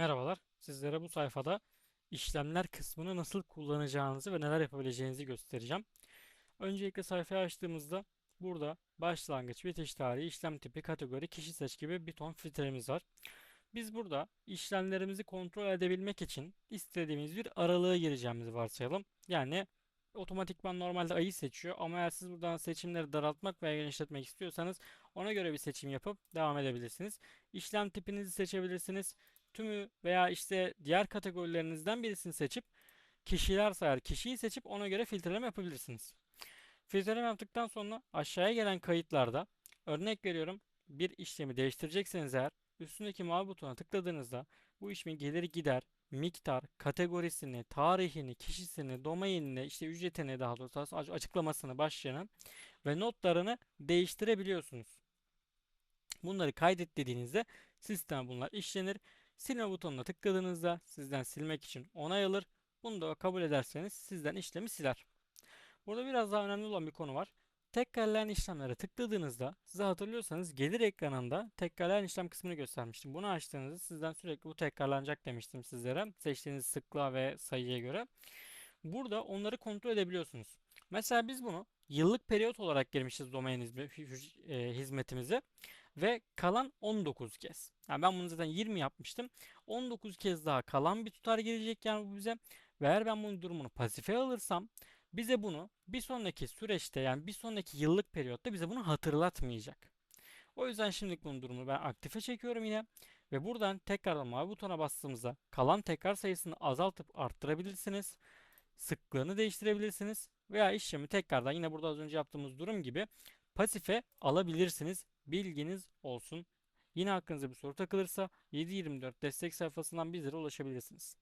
Merhabalar. Sizlere bu sayfada işlemler kısmını nasıl kullanacağınızı ve neler yapabileceğinizi göstereceğim. Öncelikle sayfayı açtığımızda burada başlangıç, bitiş tarihi, işlem tipi, kategori, kişi seç gibi bir ton filtremiz var. Biz burada işlemlerimizi kontrol edebilmek için istediğimiz bir aralığa gireceğimizi varsayalım. Yani otomatikman normalde ayı seçiyor ama eğer siz buradan seçimleri daraltmak veya genişletmek istiyorsanız ona göre bir seçim yapıp devam edebilirsiniz. İşlem tipinizi seçebilirsiniz tümü veya işte diğer kategorilerinizden birisini seçip kişiler sayar kişiyi seçip ona göre filtreleme yapabilirsiniz. Filtreleme yaptıktan sonra aşağıya gelen kayıtlarda örnek veriyorum bir işlemi değiştirecekseniz eğer üstündeki mavi butona tıkladığınızda bu işlemin geliri gider, miktar, kategorisini, tarihini, kişisini, domainini, işte ücretini daha doğrusu açıklamasını, başlığını ve notlarını değiştirebiliyorsunuz. Bunları kaydet dediğinizde sistem bunlar işlenir. Silme butonuna tıkladığınızda sizden silmek için onay alır. Bunu da kabul ederseniz sizden işlemi siler. Burada biraz daha önemli olan bir konu var. Tekrarlayan işlemlere tıkladığınızda size hatırlıyorsanız gelir ekranında tekrarlayan işlem kısmını göstermiştim. Bunu açtığınızda sizden sürekli bu tekrarlanacak demiştim sizlere. Seçtiğiniz sıklığa ve sayıya göre. Burada onları kontrol edebiliyorsunuz. Mesela biz bunu yıllık periyot olarak girmişiz domain e, hizmetimize ve kalan 19 kez. Yani ben bunu zaten 20 yapmıştım. 19 kez daha kalan bir tutar gelecek yani bu bize. Ve eğer ben bunun durumunu pasife alırsam bize bunu bir sonraki süreçte yani bir sonraki yıllık periyotta bize bunu hatırlatmayacak. O yüzden şimdilik bunun durumunu ben aktife çekiyorum yine. Ve buradan tekrardan mavi butona bastığımızda kalan tekrar sayısını azaltıp arttırabilirsiniz. Sıklığını değiştirebilirsiniz. Veya işlemi tekrardan yine burada az önce yaptığımız durum gibi pasife alabilirsiniz. Bilginiz olsun. Yine aklınıza bir soru takılırsa 724 destek sayfasından bizlere ulaşabilirsiniz.